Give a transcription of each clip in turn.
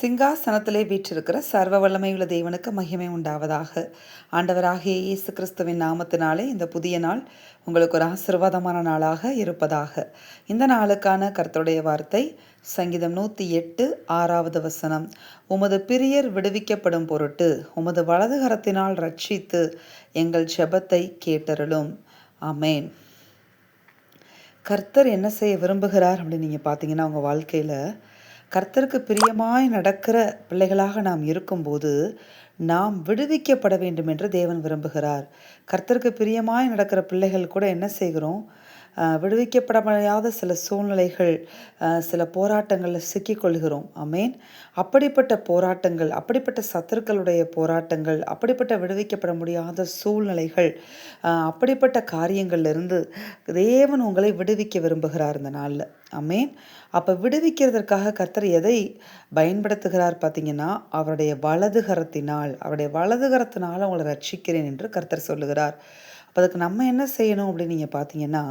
சிங்காசனத்திலே வீற்றிருக்கிற சர்வ வல்லமையுள்ள தேவனுக்கு மகிமை உண்டாவதாக. ஆண்டவராகிய இயேசு கிறிஸ்துவின் நாமத்தினாலே இந்த புதிய நாள் உங்களுக்கு ஒரு ஆசிர்வாதமான நாளாக இருப்பதாக. இந்த நாளுக்கான கர்த்தருடைய வார்த்தை சங்கீதம் நூற்றி எட்டு ஆறாவது வசனம். உமது பிரியர் விடுவிக்கப்படும் பொருட்டு உமது வலது கரத்தினால் ரட்சித்து எங்கள் ஜெபத்தை கேட்டருளும். அமேன் கர்த்தர் என்ன செய்ய விரும்புகிறார் அப்படின்னு நீங்கள் பார்த்தீங்கன்னா உங்கள் வாழ்க்கையில் கர்த்தருக்கு பிரியமாய் நடக்கிற பிள்ளைகளாக நாம் இருக்கும்போது நாம் விடுவிக்கப்பட வேண்டும் என்று தேவன் விரும்புகிறார். கர்த்தருக்கு பிரியமாய் நடக்கிற பிள்ளைகள் கூட என்ன செய்கிறோம்? விடுவிக்கப்பட முடியாத சில சூழ்நிலைகள் சில போராட்டங்களில் சிக்கிக்கொள்கிறோம். அமேன் அப்படிப்பட்ட போராட்டங்கள் அப்படிப்பட்ட சத்துருக்களுடைய போராட்டங்கள் அப்படிப்பட்ட விடுவிக்கப்பட முடியாத சூழ்நிலைகள் அப்படிப்பட்ட காரியங்கள்லேருந்து தேவன் உங்களை விடுவிக்க விரும்புகிறார் இந்த நாளில். அமேன் அப்போ விடுவிக்கிறதற்காக கர்த்தர் எதை பயன்படுத்துகிறார் பார்த்தீங்கன்னா அவருடைய வலதுகரத்தினால் அவருடைய வலதுகரத்தினால் அவங்களை ரட்சிக்கிறேன் என்று கர்த்தர் சொல்லுகிறார். அப்போ அதுக்கு நம்ம என்ன செய்யணும் அப்படின்னு நீங்கள் பார்த்தீங்கன்னா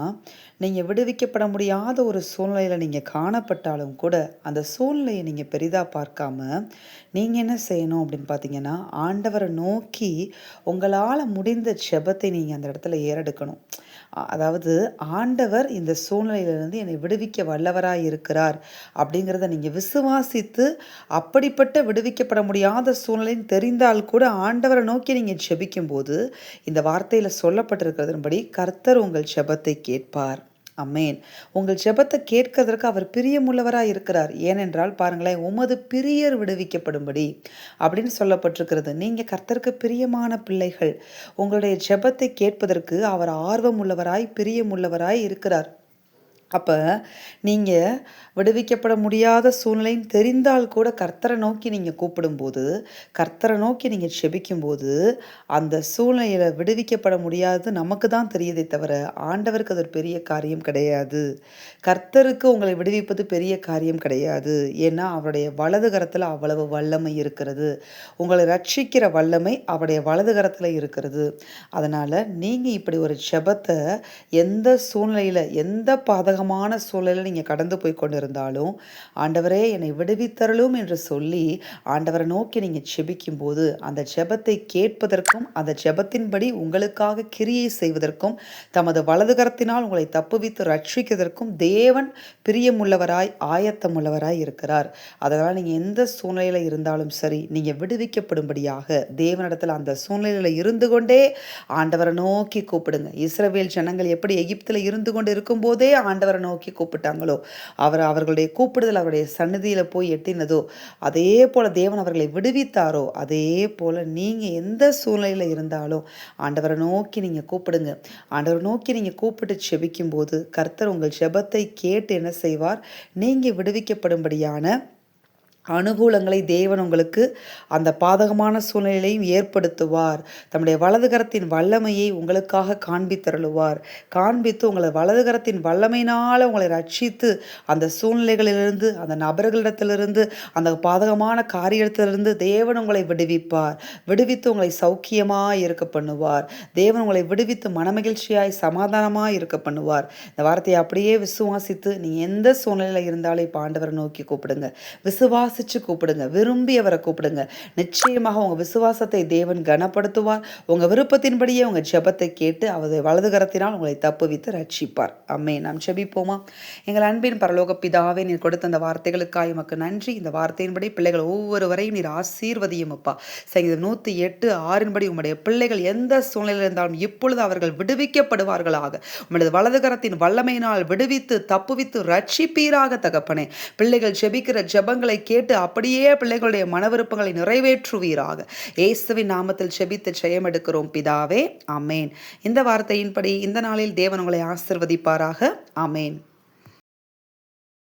நீங்கள் விடுவிக்கப்பட முடியாத ஒரு சூழ்நிலையில் நீங்கள் காணப்பட்டாலும் கூட அந்த சூழ்நிலையை நீங்கள் பெரிதாக பார்க்காம நீங்கள் என்ன செய்யணும் அப்படின்னு பார்த்தீங்கன்னா ஆண்டவரை நோக்கி உங்களால் முடிந்த செபத்தை நீங்கள் அந்த இடத்துல ஏறெடுக்கணும். அதாவது ஆண்டவர் இந்த சூழ்நிலையிலிருந்து என்னை விடுவிக்க வல்லவராக இருக்கிறார் அப்படிங்கிறத நீங்கள் விசுவாசித்து அப்படிப்பட்ட விடுவிக்கப்பட முடியாத சூழ்நிலைன்னு தெரிந்தால் கூட ஆண்டவரை நோக்கி நீங்கள் செபிக்கும் போது இந்த வார்த்தையில் சொல்லப்பட்டிருக்கிறதன்படி கர்த்தர் உங்கள் செபத்தை கேட்பார். அம்மேன் உங்கள் ஜெபத்தை கேட்கதற்கு அவர் பிரியமுள்ளவராக இருக்கிறார். ஏனென்றால் பாருங்களேன் உமது பிரியர் விடுவிக்கப்படும்படி அப்படின்னு சொல்லப்பட்டிருக்கிறது. நீங்கள் கர்த்தருக்கு பிரியமான பிள்ளைகள். உங்களுடைய ஜெபத்தை கேட்பதற்கு அவர் ஆர்வம் உள்ளவராய் பிரியமுள்ளவராய் இருக்கிறார். அப்போ நீங்கள் விடுவிக்கப்பட முடியாத சூழ்நிலைன்னு தெரிந்தால் கூட கர்த்தரை நோக்கி நீங்கள் கூப்பிடும்போது கர்த்தரை நோக்கி நீங்கள் செபிக்கும்போது அந்த சூழ்நிலையில் விடுவிக்கப்பட முடியாது. நமக்கு தான் தெரியுதே தவிர ஆண்டவருக்கு அது ஒரு பெரிய காரியம் கிடையாது. கர்த்தருக்கு உங்களை விடுவிப்பது பெரிய காரியம் கிடையாது. ஏன்னா அவருடைய வலது கரத்தில் அவ்வளவு வல்லமை இருக்கிறது. உங்களை ரட்சிக்கிற வல்லமை அவருடைய வலது கரத்தில் இருக்கிறது. அதனால் நீங்கள் இப்படி ஒரு செபத்தை எந்த சூழ்நிலையில் எந்த பாதக பாதகமான சூழலில் நீங்கள் கடந்து போய் கொண்டிருந்தாலும் ஆண்டவரே என்னை விடுவித்தரலும் என்று சொல்லி ஆண்டவரை நோக்கி நீங்கள் செபிக்கும் போது அந்த ஜெபத்தை கேட்பதற்கும் அந்த ஜெபத்தின்படி உங்களுக்காக கிரியை செய்வதற்கும் தமது வலது கரத்தினால் உங்களை தப்புவித்து ரட்சிக்கிறதற்கும் தேவன் பிரியமுள்ளவராய் ஆயத்தமுள்ளவராய் இருக்கிறார். அதனால் நீங்கள் எந்த சூழ்நிலையில் இருந்தாலும் சரி நீங்கள் விடுவிக்கப்படும்படியாக தேவனிடத்தில் அந்த சூழ்நிலையில் இருந்து கொண்டே ஆண்டவரை நோக்கி கூப்பிடுங்க. இஸ்ரவேல் ஜனங்கள் எப்படி எகிப்தில் இருந்து கொண்டு இருக்கும்போதே ஆண்டவர் அவரை நோக்கி கூப்பிட்டாங்களோ? அவர் அவர்களுடைய கூப்பிடுதல் அவருடைய சன்னதியில் போய் எட்டினதோ? அதே போல் தேவன் அவர்களை விடுவித்தாரோ? அதே போல் நீங்கள் எந்த சூழ்நிலையில் இருந்தாலும் ஆண்டவரை நோக்கி நீங்கள் கூப்பிடுங்க. ஆண்டவரை நோக்கி நீங்கள் கூப்பிட்டு செபிக்கும் போது கர்த்தர் உங்கள் செபத்தை கேட்டு என்ன செய்வார்? நீங்கள் விடுவிக்கப்படும்படியான அனுகூலங்களை தேவன் உங்களுக்கு அந்த பாதகமான சூழ்நிலையையும் ஏற்படுத்துவார். தம்முடைய வலதுகரத்தின் வல்லமையை உங்களுக்காக காண்பித்தருளுவார். காண்பித்து உங்களை வலதுகரத்தின் வல்லமையினால் உங்களை ரட்சித்து அந்த சூழ்நிலைகளிலிருந்து அந்த நபர்களிடத்திலிருந்து அந்த பாதகமான காரியத்திலிருந்து தேவன் உங்களை விடுவிப்பார். விடுவித்து உங்களை சௌக்கியமாக இருக்க பண்ணுவார். தேவன் உங்களை விடுவித்து மனமகிழ்ச்சியாய் சமாதானமாக இருக்க பண்ணுவார். இந்த வார்த்தையை அப்படியே விசுவாசித்து நீங்கள் எந்த சூழ்நிலையில் இருந்தாலும் இப்போ ஆண்டவரை நோக்கி கூப்பிடுங்க. விசுவாசி விசுவாசித்து கூப்பிடுங்க விரும்பி அவரை கூப்பிடுங்க. நிச்சயமாக உங்கள் விசுவாசத்தை தேவன் கனப்படுத்துவார். உங்கள் விருப்பத்தின்படியே உங்கள் ஜபத்தை கேட்டு அவரது வலது கரத்தினால் உங்களை தப்புவித்து ரட்சிப்பார். அம்மே நாம் ஜபிப்போமா? எங்கள் அன்பின் பரலோக பிதாவே நீர் கொடுத்த அந்த வார்த்தைகளுக்காக எமக்கு நன்றி. இந்த வார்த்தையின்படி பிள்ளைகள் ஒவ்வொருவரையும் நீர் ஆசீர்வதியும் அப்பா. சங்கீதம் நூற்றி எட்டு ஆறின்படி உங்களுடைய பிள்ளைகள் எந்த சூழ்நிலையில் இருந்தாலும் இப்பொழுது அவர்கள் விடுவிக்கப்படுவார்களாக. உங்களது வலதுகரத்தின் வல்லமையினால் விடுவித்து தப்புவித்து ரட்சிப்பீராக தகப்பனே. பிள்ளைகள் ஜெபிக்கிற ஜபங்களை கேட்டு கேட்டு அப்படியே பிள்ளைகளுடைய மன விருப்பங்களை நிறைவேற்றுவீராக. இயேசுவின் நாமத்தில் செபித்து ஜெயம் எடுக்கிறோம் பிதாவே. அமேன் இந்த வார்த்தையின்படி இந்த நாளில் தேவன் உங்களை ஆசிர்வதிப்பாராக. அமேன்